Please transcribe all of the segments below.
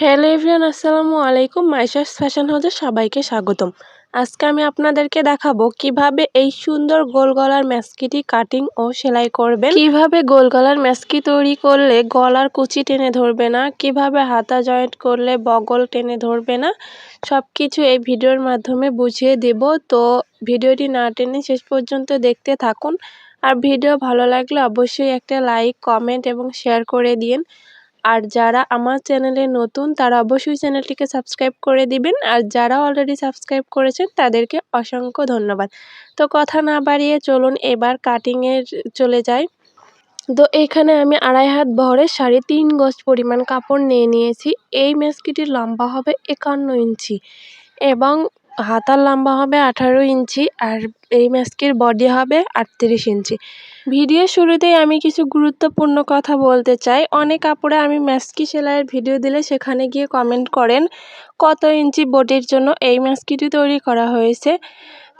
Hello everyone, আসসালামু আলাইকুম। Maisha's fashion হাউসে সবাইকে স্বাগতম। আজকে আমি আপনাদেরকে দেখাবো কীভাবে এই সুন্দর গোল গলার ম্যাস্কিটি কাটিং ও সেলাই করবেন। কীভাবে গোল গলার ম্যাস্কি তৈরি করলে গলার কুচি টেনে ধরবে না, কীভাবে হাতা জয়েন্ট করলে বগল টেনে ধরবে না সব কিছু এই ভিডিওর মাধ্যমে বুঝিয়ে দেব। তো ভিডিওটি না টেনে শেষ পর্যন্ত দেখতে থাকুন। আর ভিডিও ভালো লাগলে অবশ্যই একটা লাইক, কমেন্ট এবং শেয়ার করে দিন। আর যারা আমার চ্যানেলে নতুন, তারা অবশ্যই চ্যানেলটিকে সাবস্ক্রাইব করে দিবেন। আর যারা অলরেডি সাবস্ক্রাইব করেছেন, তাদেরকে অসংখ্য ধন্যবাদ। তো কথা না বাড়িয়ে চলুন, এবার কাটিংয়ের চলে যাই। তো এখানে আমি আড়াই হাত বহরের সাড়ে তিন গজ পরিমাণ কাপড় নিয়ে নিয়েছি। এই মেসকিটির লম্বা হবে একান্ন ইঞ্চি এবং হাতার লম্বা হবে আঠারো ইঞ্চি আর এই ম্যাস্কির বডি হবে আটত্রিশ ইঞ্চি। ভিডিও শুরুতেই আমি কিছু গুরুত্বপূর্ণ কথা বলতে চাই। অনেক কাপড়ে আমি ম্যাস্কি সেলাইয়ের ভিডিও দিলে সেখানে গিয়ে কমেন্ট করেন, কত ইঞ্চি বডির জন্য এই ম্যাস্কিটি তৈরি করা হয়েছে।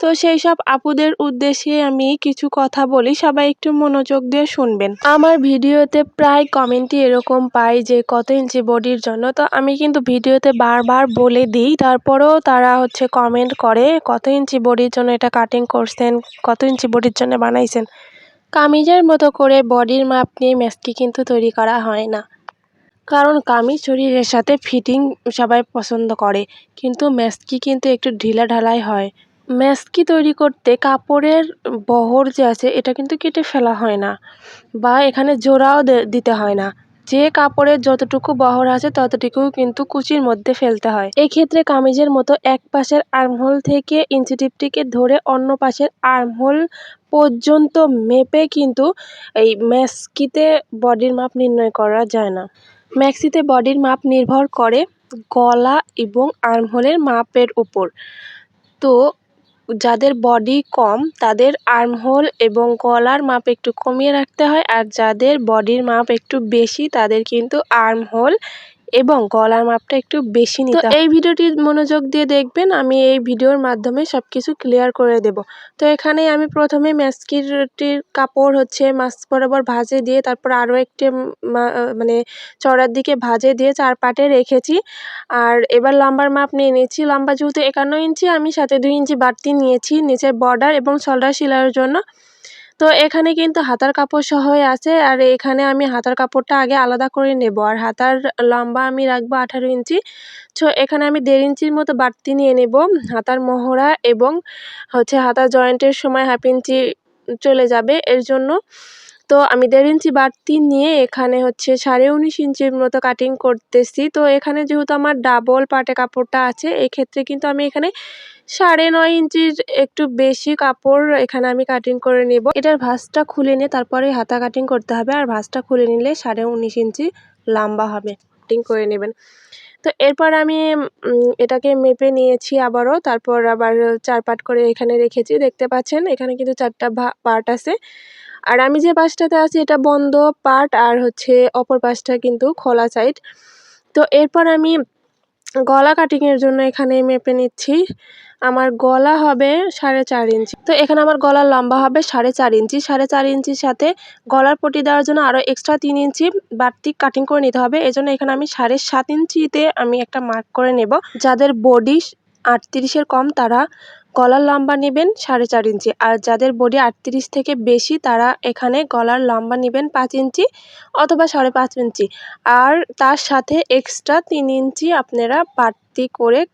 তো সেই সব আপুদের উদ্দেশ্যে আমি কিছু কথা বলি, সবাই একটু মনোযোগ দিয়ে শুনবেন। আমার ভিডিওতে প্রায় কমেন্টই এরকম পাই যে, কত ইঞ্চি বডির জন্য? তো আমি কিন্তু ভিডিওতে বারবার বলে দিই, তারপরেও তারা হচ্ছে কমেন্ট করে, কত ইঞ্চি বডির জন্য এটা কাটিং করছেন, কত ইঞ্চি বডির জন্য বানাইছেন। কামিজের মতো করে বডির মাপ নিয়ে ম্যাচটি কিন্তু তৈরি করা হয় না। কারণ কামিজ শরীরের সাথে ফিটিং সবাই পছন্দ করে, কিন্তু ম্যাস্কি কিন্তু একটু ঢিলা ঢালাই হয়। ম্যাস্কি তৈরি করতে কাপড়ের বহর যে আছে, এটা কিন্তু কেটে ফেলা হয় না বা এখানে জোড়াও দিতে হয় না। যে কাপড়ের যতটুকু বহর আছে ততটুকু কিন্তু কুচির মধ্যে ফেলতে হয়। এই ক্ষেত্রে কামিজের মতো এক পাশের আর্মহোল থেকে ইঞ্চি টিপটিকে ধরে অন্য পাশের আর্মহোল পর্যন্ত মেপে কিন্তু এই ম্যাস্কিতে বডির মাপ নির্ণয় করা যায় না। ম্যাক্সিতে বডির মাপ নির্ভর করে গলা এবং আর্মহোলের মাপের উপর। তো যাদের বডি কম, তাদের আর্মহোল এবং গলার মাপ একটু কমিয়ে রাখতে হয়, আর যাদের বডির মাপ একটু বেশি, তাদের কিন্তু আর্মহোল এবং গলার মাপটা একটু বেশি নিতে এই ভিডিওটি মনোযোগ দিয়ে দেখবেন আমি এই ভিডিওর মাধ্যমে সব কিছু ক্লিয়ার করে দেব। তো এখানে আমি প্রথমে ম্যাস্কিরটির কাপড় হচ্ছে মাছ বরাবর ভাজে দিয়ে তারপর আরও একটি মানে চড়ার দিকে ভাজে দিয়ে চার পাটে রেখেছি। আর এবার লম্বার মাপ নিয়ে নিয়েছি লম্বা যেহেতু একান্ন ইঞ্চি আমি সাথে দুই ইঞ্চি বাড়তি নিয়েছি নিচের বর্ডার এবং শোল্ডার সিলাইয়ের জন্য। তো এখানে কিন্তু হাতার কাপড় সহই আছে, আর এখানে আমি হাতার কাপড়টা আগে আলাদা করে নেব। আর হাতার লম্বা আমি রাখব আঠারো ইঞ্চি। তো এখানে আমি দেড় ইঞ্চির মতো বাড়তি নিয়ে নেব হাতার মহড়া এবং হচ্ছে হাতা জয়েন্টের সময় হাফ ইঞ্চি চলে যাবে এর জন্য। তো আমি দেড় ইঞ্চি বাড়তি নিয়ে এখানে হচ্ছে সাড়ে উনিশ ইঞ্চির মতো কাটিং করতেছি। তো এখানে যেহেতু আমার ডাবল পাটে কাপড়টা আছে, এক্ষেত্রে কিন্তু আমি এখানে সাড়ে নয় ইঞ্চির একটু বেশি কাপড় এখানে আমি কাটিং করে নেব। এটার ভাঁজটা খুলে নিয়ে তারপরে হাতা কাটিং করতে হবে আর ভাঁজটা খুলে নিলে সাড়ে উনিশ ইঞ্চি লম্বা হবে। কাটিং করে নেবেন। তো এরপর আমি এটাকে মেপে নিয়েছি আবারও। তারপর আবার চার পাট করে এখানে রেখেছি। দেখতে পাচ্ছেন, এখানে কিন্তু চারটা পার্ট আছে। আর আমি যে পাশটাতে আছি, এটা বন্ধ পার্ট আর হচ্ছে অপর পাশটা কিন্তু খোলা সাইড তো এরপর আমি গলা কাটিংয়ের জন্য এখানে মেপে নিচ্ছি। আমার গলা হবে সাড়ে চার ইঞ্চি। তো এখানে আমার গলার লম্বা হবে সাড়ে চার ইঞ্চি। সাড়ে চার ইঞ্চির সাথে গলার পটি দেওয়ার জন্য আরও এক্সট্রা তিন ইঞ্চি বাড়তি কাটিং করে নিতে হবে। এজন্য এখানে আমি সাড়ে সাত ইঞ্চিতে আমি একটা মার্ক করে নেব। যাদের বডি আটত্রিশের কম তারা গলার লম্বা নেবেন সাড়ে চার ইঞ্চি। আর যাদের বডি আটত্রিশ থেকে বেশি, তারা এখানে গলার লম্বা নেবেন পাঁচ ইঞ্চি অথবা সাড়ে পাঁচ ইঞ্চি। আর তার সাথে এক্সট্রা তিন ইঞ্চি আপনারা বাড়তি করে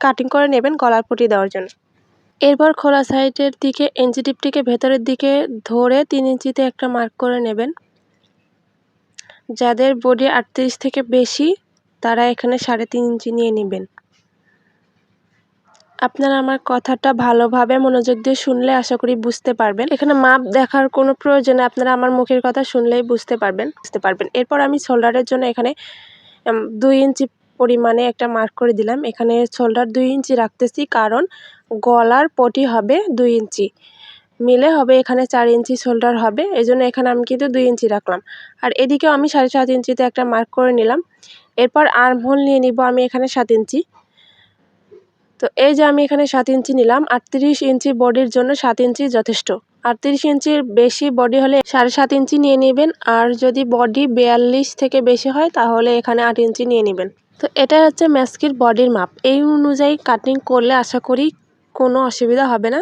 কাটিং করে নেবেন গলার পটি দেওয়ার জন্য। এরপর খোলা সাইডের দিকে ইঞ্চি ভেতরের দিকে ধরে তিন ইঞ্চিতে একটা মার্ক করে নেবেন। যাদের বডি আটত্রিশ থেকে বেশি, তারা এখানে সাড়ে তিন ইঞ্চি নিয়ে নেবেন। আপনারা আমার কথাটা ভালোভাবে মনোযোগ দিয়ে শুনলে আশা করি বুঝতে পারবেন। এখানে মাপ দেখার কোনো প্রয়োজনে আপনারা আমার মুখের কথা শুনলেই বুঝতে পারবেন। বুঝতে পারবেন। এরপর আমি শোল্ডারের জন্য এখানে দুই ইঞ্চি পরিমাণে একটা মার্ক করে দিলাম। এখানে শোল্ডার দুই ইঞ্চি রাখতেছি কারণ গলার পটি হবে দুই ইঞ্চি। মিলে হবে এখানে চার ইঞ্চি শোল্ডার হবে। এই জন্য এখানে আমি কিন্তু দুই ইঞ্চি রাখলাম। আর এদিকেও আমি সাড়ে সাত ইঞ্চিতে একটা মার্ক করে নিলাম। এরপর আর্মহোল নিয়ে নিব আমি এখানে সাত ইঞ্চি। তো এই যে আমি এখানে সাত ইঞ্চি নিলাম, আটত্রিশ ইঞ্চি বডির জন্য সাত ইঞ্চি যথেষ্ট। আটত্রিশ ইঞ্চির বেশি বডি হলে সাড়ে সাত ইঞ্চি নিয়ে নেবেন, আর যদি বডি বিয়াল্লিশ থেকে বেশি হয় তাহলে এখানে আট ইঞ্চি নিয়ে নেবেন। তো এটা হচ্ছে ম্যাস্কির বডির মাপ। এই অনুযায়ী কাটিং করলে আশা করি কোনো অসুবিধা হবে না,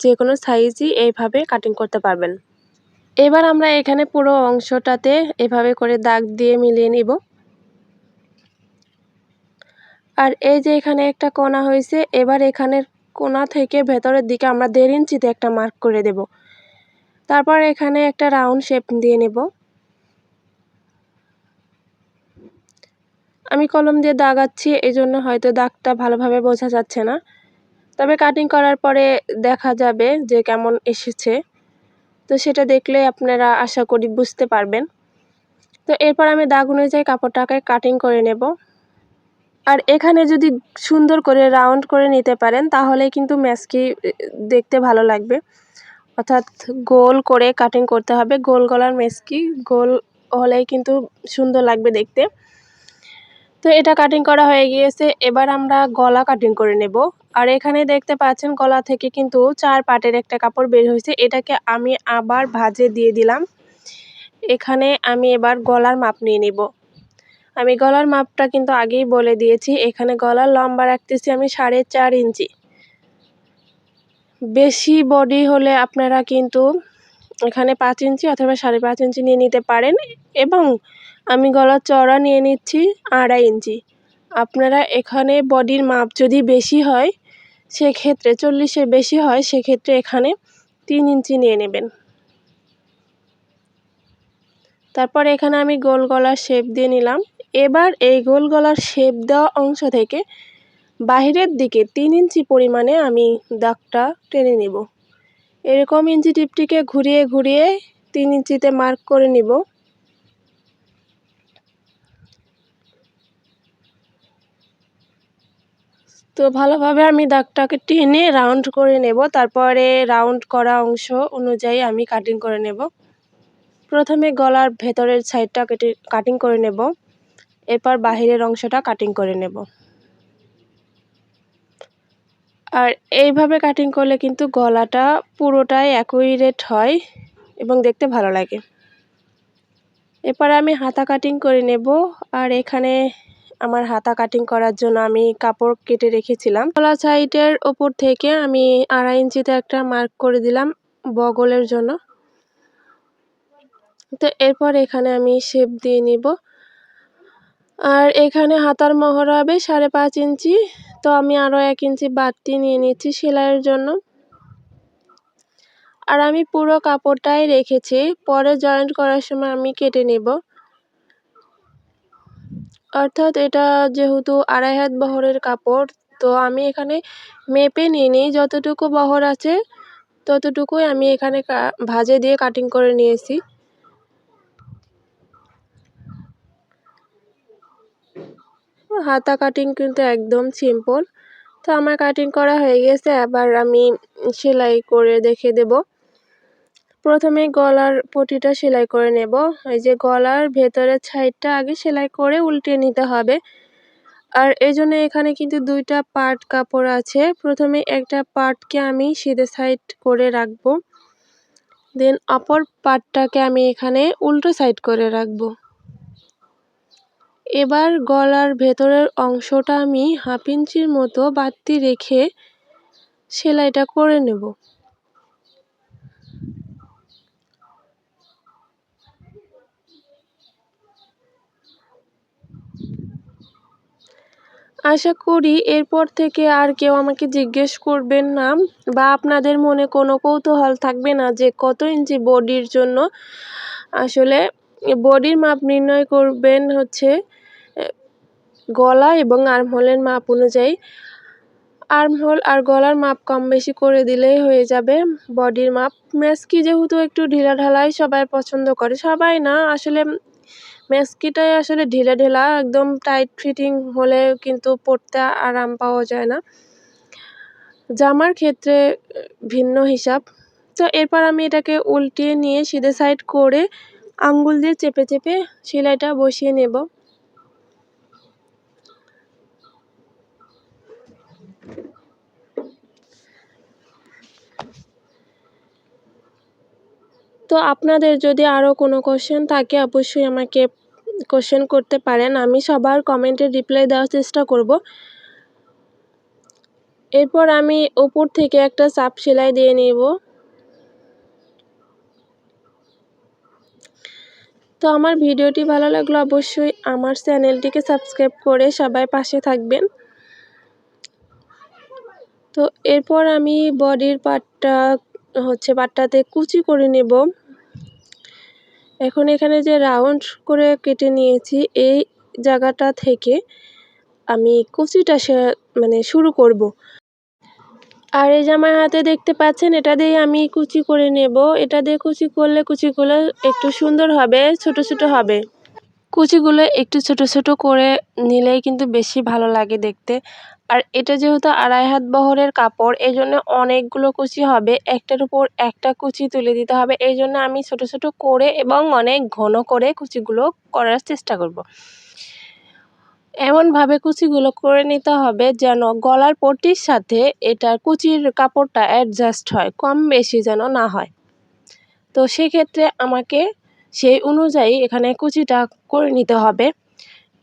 যে কোনো সাইজই এইভাবে কাটিং করতে পারবেন। এবার আমরা এখানে পুরো অংশটাতে এভাবে করে দাগ দিয়ে মিলিয়ে নিব। আর এই যে এখানে একটা কোনা হয়েছে, এবার এখানের কোনা থেকে ভেতরের দিকে আমরা দেড় ইঞ্চিতে একটা মার্ক করে দেব। তারপর এখানে একটা রাউন্ড শেপ দিয়ে নেব। আমি কলম দিয়ে দাগাচ্ছি এই জন্য হয়তো দাগটা ভালোভাবে বোঝা যাচ্ছে না। তবে কাটিং করার পরে দেখা যাবে যে কেমন এসেছে। তো সেটা দেখলে আপনারা আশা করি বুঝতে পারবেন। তো এরপর আমি দাগ অনুযায়ী কাপড়টাকে কাটিং করে নেব। আর এখানে যদি সুন্দর করে রাউন্ড করে নিতে পারেন, তাহলে কিন্তু ম্যাচকি দেখতে ভালো লাগবে। অর্থাৎ গোল করে কাটিং করতে হবে। গোল গলার মেসকি গোল হলেই কিন্তু সুন্দর লাগবে দেখতে। তো এটা কাটিং করা হয়ে গিয়েছে। এবার আমরা গলা কাটিং করে নেব। আর এখানে দেখতে পাচ্ছেন, গলা থেকে কিন্তু চার পাটের একটা কাপড় বের হয়েছে। এটাকে আমি আবার ভাজে দিয়ে দিলাম। এখানে আমি এবার গলার মাপ নিয়ে নিব। আমি গলার মাপটা কিন্তু আগেই বলে দিয়েছি। এখানে গলার লম্বা রাখতেছি আমি সাড়ে চার ইঞ্চি। বেশি বডি হলে আপনারা কিন্তু এখানে পাঁচ ইঞ্চি অথবা সাড়ে পাঁচ ইঞ্চি নিয়ে নিতে পারেন এবং আমি গলার চড়া নিয়ে নিচ্ছি আড়াই ইঞ্চি। আপনারা এখানে বডির মাপ যদি বেশি হয়, সেক্ষেত্রে চল্লিশের বেশি হয়, সেক্ষেত্রে এখানে তিন ইঞ্চি নিয়ে নেবেন। তারপর এখানে আমি গোল গলার শেপ দিয়ে নিলাম। এবার এই গোল গলার শেপ দেওয়া অংশ থেকে বাহিরের দিকে তিন ইঞ্চি পরিমাণে আমি দাগটা টেনে নিব। এরকম ইঞ্চি টিপটিকে ঘুরিয়ে ঘুরিয়ে তিন ইঞ্চিতে মার্ক করে নিব। তো ভালোভাবে আমি দাগটাকে টেনে রাউন্ড করে নেব। তারপরে রাউন্ড করা অংশ অনুযায়ী আমি কাটিং করে নেব। প্রথমে গলার ভেতরের সাইডটা কেটে কাটিং করে নেব। এরপর বাহিরের অংশটা কাটিং করে নেব। আর এইভাবে কাটিং করলে কিন্তু গলাটা পুরোটাই একই রেট হয় এবং দেখতে ভালো লাগে। এরপর আমি হাতা কাটিং করে নেব আর এখানে আমার হাতা কাটিং করার জন্য আমি কাপড় কেটে রেখেছিলাম। গলা সাইডের ওপর থেকে আমি আড়াই ইঞ্চিতে একটা মার্ক করে দিলাম বগলের জন্য। তো এরপর এখানে আমি শেপ দিয়ে নিব। আর এখানে হাতার মহর হবে সাড়ে পাঁচ ইঞ্চি। তো আমি আরও এক ইঞ্চি বাড়তি নিয়ে নিচ্ছি সেলাইয়ের জন্য। আর আমি পুরো কাপড়টাই রেখেছি। পরে জয়েন্ট করার সময় আমি কেটে নেব। অর্থাৎ এটা যেহেতু আড়াই হাত বহরের কাপড়, তো আমি এখানে মেপে নিয়ে নিই। যতটুকু বহর আছে, ততটুকুই আমি এখানে ভাজে দিয়ে কাটিং করে নিয়েছি। হাতা কাটিং কিন্তু একদম সিম্পল তো আমার কাটিং করা হয়ে গেছে আবার আমি সেলাই করে দেখে দেব। প্রথমে গলার পটিটা সেলাই করে নেব। এই যে গলার ভেতরের সাইডটা আগে সেলাই করে উল্টে নিতে হবে। আর এই জন্য এখানে কিন্তু দুইটা পার্ট কাপড় আছে। প্রথমে একটা পার্টকে আমি সিধে সাইড করে রাখব। দেন অপর পার্টটাকে আমি এখানে উল্টো সাইড করে রাখব। এবার গলার ভেতরের অংশটা আমি হাফ ইঞ্চির মতো বাড়তি রেখে সেলাইটা করে নেব। আশা করি এরপর থেকে আর কেউ আমাকে জিজ্ঞেস করবেন না বা আপনাদের মনে কোনো কৌতূহল থাকবে না যে কত ইঞ্চি বডির জন্য। আসলে বডির মাপ নির্ণয় করবেন হচ্ছে গলা এবং আর্মহোলের মাপ অনুযায়ী, আর্মহোল আর গলার মাপ কম বেশি করে দিলেই হয়ে যাবে বডির মাপ। ম্যাস্কি যেহেতু একটু ঢিলা ঢালাই সবাই পছন্দ করে, সবাই না, আসলে ম্যাস্কিটাই আসলে ঢিলা ঢেলা, একদম টাইট ফিটিং হলে কিন্তু পরতে আরাম পাওয়া যায় না। জামার ক্ষেত্রে ভিন্ন হিসাব। তো এরপর আমি এটাকে উল্টিয়ে নিয়ে সিধে সাইড করে আঙ্গুল দিয়ে চেপে চেপে সেলাইটা বসিয়ে নেব। তো আপনাদের যদি আরও কোনো কোশ্চেন থাকে, অবশ্যই আমাকে কোশ্চেন করতে পারেন। আমি সবার কমেন্টের রিপ্লাই দেওয়ার চেষ্টা করব। এরপর আমি উপর থেকে একটা চাপ সেলাই দিয়ে নেব। তো আমার ভিডিওটি ভালো লাগল অবশ্যই আমার চ্যানেলটিকে সাবস্ক্রাইব করে সবাই পাশে থাকবেন। তো এরপর আমি বডির পার্টটা হচ্ছে পাটটাতে কুচি করে নেব। এখন এখানে যে রাউন্ড করে কেটে নিয়েছি, এই জায়গাটা থেকে আমি কুচিটা মানে শুরু করব। আর এই যে আমার হাতে দেখতে পাচ্ছেন, এটা দিয়ে আমি কুচি করে নেব। এটা দিয়ে কুচি করলে কুচিগুলো একটু সুন্দর হবে, ছোট ছোট হবে। কুচিগুলো একটু ছোট ছোট করে নিলেই কিন্তু বেশি ভালো লাগে দেখতে। আর এটা যেহেতু আড়াই হাত বহরের কাপড় এই জন্য অনেকগুলো কুচি হবে। একটার উপর একটা কুচি তুলে দিতে হবে। এই জন্য আমি ছোট ছোট করে এবং অনেক ঘন করে কুচিগুলো করার চেষ্টা করব। এমনভাবে কুচিগুলো করে নিতে হবে যেন গলার পট্টির সাথে এটার কুচির কাপড়টা অ্যাডজাস্ট হয়, কম বেশি যেন না হয়। তো সেক্ষেত্রে আমাকে সেই অনুযায়ী এখানে কুচিটা করে নিতে হবে।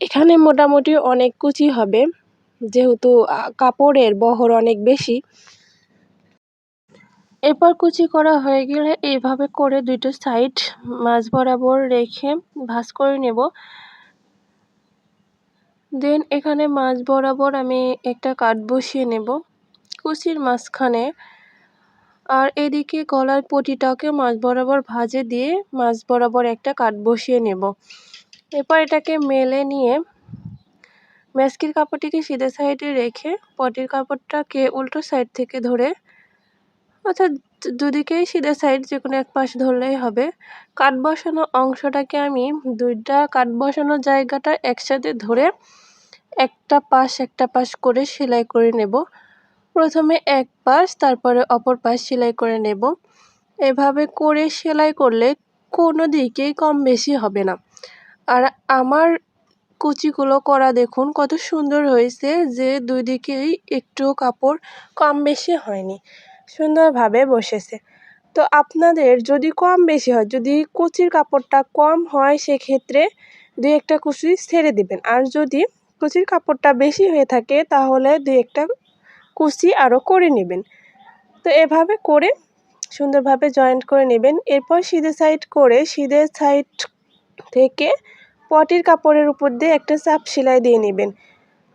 এখানে মোটামুটি অনেক কুচি হবে। যেহেতু কাপড়ের বহর অনেক বেশি। এরপর কুচি করা হয়ে গেলে এইভাবে করে দুটো সাইড মাছ বরাবর রেখে ভাঁজ করে নেব। দেন এখানে মাছ বরাবর আমি একটা কাঠ বসিয়ে নেব কুচির মাঝখানে। আর এদিকে গলার পটিটাকে মাছ বরাবর ভাজে দিয়ে মাছ বরাবর একটা কাঠ বসিয়ে নেব। এরপর এটাকে মেলে নিয়ে ম্যাস্কির কাপড়টিকে সিধে সাইডে রেখে পটির কাপড়টাকে উল্টো সাইড থেকে ধরে, অর্থাৎ দুদিকেই সিধে সাইড যে কোনো এক পাশ ধরলেই হবে। কাঠ বসানো অংশটাকে আমি দুইটা কাঠ বসানো জায়গাটা একসাথে ধরে একটা পাশ একটা পাশ করে সেলাই করে নেব। প্রথমে এক পাশ, তারপরে অপর পাশ সেলাই করে নেব। এভাবে করে সেলাই করলে কোনো দিকেই কম বেশি হবে না। আর আমার কুচিগুলো করা দেখুন, কত সুন্দর হয়েছে যে দুই দিকেই একটু কাপড় কম বেশি হয়নি, সুন্দরভাবে বসেছে। তো আপনাদের যদি কম বেশি হয়, যদি কুচির কাপড়টা কম হয়, সেক্ষেত্রে দুই একটা কুচি ছেড়ে দিবেন। আর যদি কুচির কাপড়টা বেশি হয়ে থাকে, তাহলে দুই একটা কুচি আরও করে নেবেন। তো এভাবে করে সুন্দরভাবে জয়েন্ট করে নেবেন। এরপর সিধে সাইড করে, সিধে সাইড থেকে পটির কাপড়ের উপর দিয়ে একটা চাপ সেলাই দিয়ে নেবেন।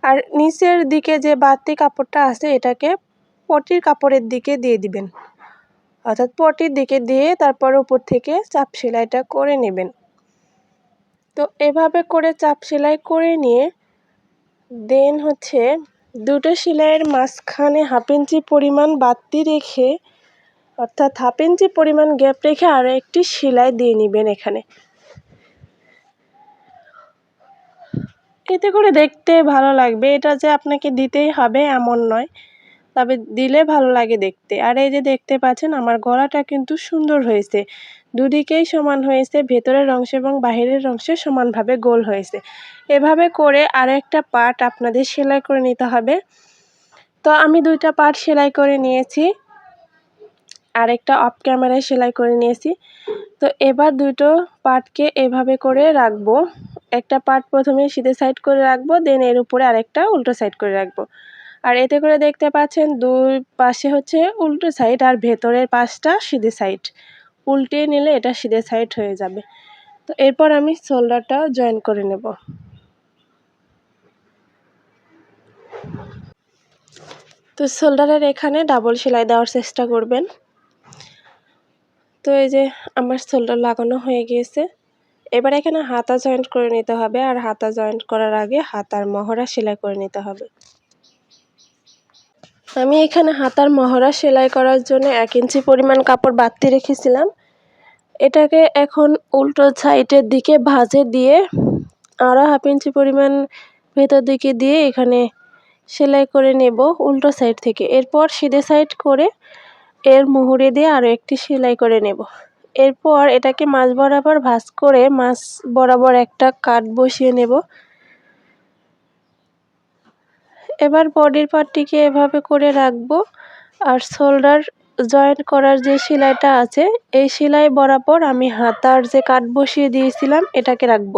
আর নিচের দিকে যে বাড়তি কাপড়টা আছে, এটাকে পটির কাপড়ের দিকে দিয়ে দিবেন। অর্থাৎ পটির দিকে দিয়ে তারপর উপর থেকে চাপ সেলাইটা করে নেবেন। তো এভাবে করে চাপ সেলাই করে নিয়ে দেন হচ্ছে দুটো সেলাইয়ের মাঝখানে হাফ ইঞ্চি পরিমাণ বাড়তি রেখে, অর্থাৎ হাফ ইঞ্চি পরিমাণ গ্যাপ রেখে আরও একটি সেলাই দিয়ে নেবেন এখানে। এতে করে দেখতে ভালো লাগবে। এটা যে আপনাকে দিতেই হবে এমন নয়। তবে দিলে ভালো লাগে দেখতে। আর এই যে দেখতে পাচ্ছেন, আমার গলাটা কিন্তু সুন্দর হয়েছে। দুদিকেই সমান হয়েছে, ভেতরের অংশ এবং বাহিরের অংশে সমানভাবে গোল হয়েছে। এভাবে করে আরেকটা পার্ট আপনাদের সেলাই করে নিতে হবে। তো আমি দুইটা পার্ট সেলাই করে নিয়েছি। আরেকটা অফ ক্যামেরায় সেলাই করে নিয়েছি। তো এবার দুটো পার্টকে এভাবে করে রাখব। একটা পার্ট প্রথমে সিধে সাইড করে রাখব দেন এর উপরে আরেকটা উল্টো সাইড করে রাখব। আর এতে করে দেখতে পাচ্ছেন দুই পাশে হচ্ছে উল্টো সাইড আর ভেতরের পাশটা সিধে সাইড উল্টিয়ে নিলে এটা সিধে সাইড হয়ে যাবে। তো এরপর আমি শোল্ডারটা জয়েন করে নেব। তো শোল্ডারের এখানে ডাবল সেলাই দেওয়ার চেষ্টা করবেন। তো এই যে আমার শোল্ডার লাগানো হয়ে গিয়েছে। এবার এখানে হাতা জয়েন্ট করে নিতে হবে আর হাতা জয়েন্ট করার আগে হাতার মহড়া সেলাই করে নিতে হবে। আমি এখানে হাতার মহড়া সেলাই করার জন্য এক ইঞ্চি পরিমাণ কাপড় বাড়তি রেখেছিলাম। এটাকে এখন উল্টো সাইডের দিকে ভাঁজে দিয়ে আরও হাফ ইঞ্চি পরিমাণ ভেতর দিকে দিয়ে এখানে সেলাই করে নেব উল্টো সাইড থেকে। এরপর সিধে সাইড করে এর মুহুরে দিয়ে আরও একটি সেলাই করে নেব। এরপর এটাকে মাছ বরাবর ভাঁজ করে মাছ বরাবর একটা কাট বসিয়ে নেব। এবার বডির পার্টটিকে এভাবে করে রাখব আর শোল্ডার জয়েন্ট করার যে সেলাইটা আছে, এই সেলাই বরাবর আমি হাতার যে কাট বসিয়ে দিয়েছিলাম, এটাকে রাখব।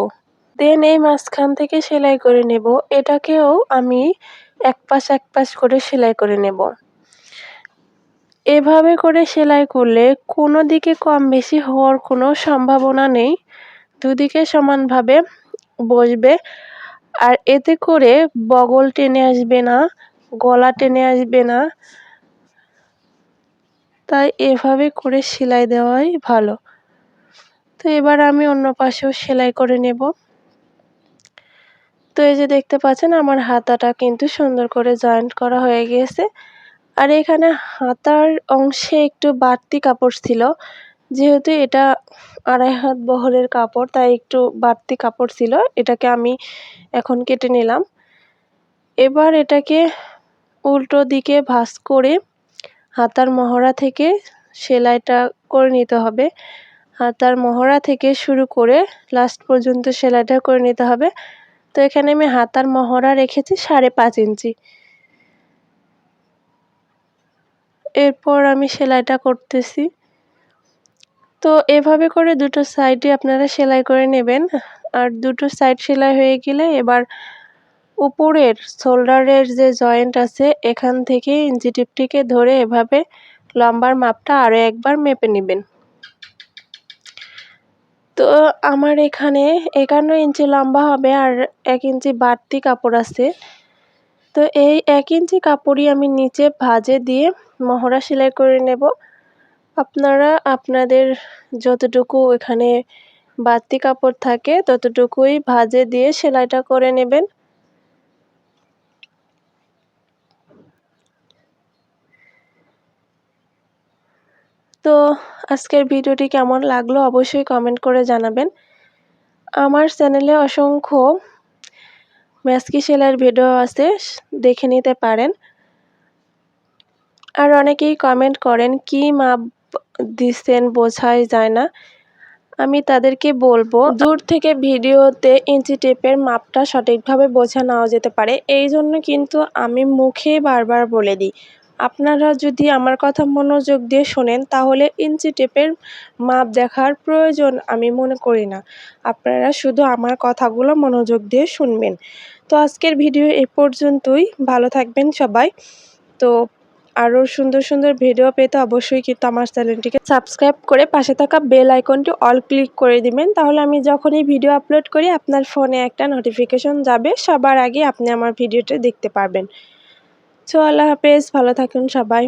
দেন এই মাঝখান থেকে সেলাই করে নেব। এটাকেও আমি এক পাশ এক পাশ করে সেলাই করে নেব। এভাবে করে সেলাই করলে কোনো দিকে কম বেশি হওয়ার কোনো সম্ভাবনা নেই। দুদিকে সমানভাবে বসবে। আর এতে করে বগল টেনে আসবে না, গলা টেনে আসবে না। তাই এভাবে করে সেলাই দেওয়াই ভালো। তো এবার আমি অন্য পাশেও সেলাই করে নেব। তো এই যে দেখতে পাচ্ছেন, আমার হাতাটা কিন্তু সুন্দর করে জয়েন্ট করা হয়ে গিয়েছে আর এখানে হাতার অংশে একটু বাড়তি কাপড় ছিল। যেহেতু এটা আড়াই হাত বহরের কাপড়, তাই একটু বাড়তি কাপড় ছিল। এটাকে আমি এখন কেটে নিলাম। এবার এটাকে উল্টো দিকে ভাঁজ করে হাতার মহড়া থেকে সেলাইটা করে নিতে হবে। হাতার মহড়া থেকে শুরু করে লাস্ট পর্যন্ত সেলাইটা করে নিতে হবে। তো এখানে আমি হাতার মহড়া রেখেছি সাড়ে পাঁচ ইঞ্চি। এরপর আমি সেলাইটা করতেছি। তো এভাবে করে দুটো সাইডে আপনারা সেলাই করে নেবেন। আর দুটো সাইড সেলাই হয়ে গেলে এবার উপরের শোল্ডারের যে জয়েন্ট আছে, এখান থেকে ইঞ্চি টিপটিকে ধরে এভাবে লম্বার মাপটা আরও একবার মেপে নেবেন। তো আমার এখানে একান্ন ইঞ্চি লম্বা হবে আর এক ইঞ্চি বাড়তি কাপড় আছে। তো এই এক ইঞ্চি কাপড়ই আমি নিচে ভাজে দিয়ে মহড়া সেলাই করে নেব। আপনারা, আপনাদের যতটুকু এখানে বাড়তি কাপড় থাকে, ততটুকুই ভাজে দিয়ে সেলাইটা করে নেবেন। তো আজকের ভিডিওটি কেমন লাগল অবশ্যই কমেন্ট করে জানাবেন। আমার চ্যানেলে অসংখ্য ম্যাসকি সেলাইয়ের ভিডিও আছে, দেখে নিতে পারেন। আর অনেকেই কমেন্ট করেন, কি মাপ দিচ্ছেন বোঝাই যায় না। আমি তাদেরকে বলব, দূর থেকে ভিডিওতে ইঞ্চি টেপের মাপটা সঠিকভাবে বোঝা নাও যেতে পারে। এই জন্য কিন্তু আমি মুখে বারবার বলে দিই, আপনারা যদি আমার কথা মনোযোগ দিয়ে শোনেন, তাহলে ইঞ্চি টেপের মাপ দেখার প্রয়োজন আমি মনে করি না। আপনারা শুধু আমার কথাগুলো মনোযোগ দিয়ে শুনবেন। তো আজকের ভিডিও এ পর্যন্তই। ভালো থাকবেন সবাই। তো আরও সুন্দর সুন্দর ভিডিও পেতে অবশ্যই কিন্তু আমার চ্যানেলটিকে সাবস্ক্রাইব করে পাশে থাকা বেল আইকনটি অল ক্লিক করে দিবেন। তাহলে আমি যখনই ভিডিও আপলোড করি, আপনার ফোনে একটা নোটিফিকেশন যাবে। সবার আগে আপনি আমার ভিডিওটা দেখতে পারবেন। সো আল্লাহ হাফেজ। ভালো থাকুন সবাই।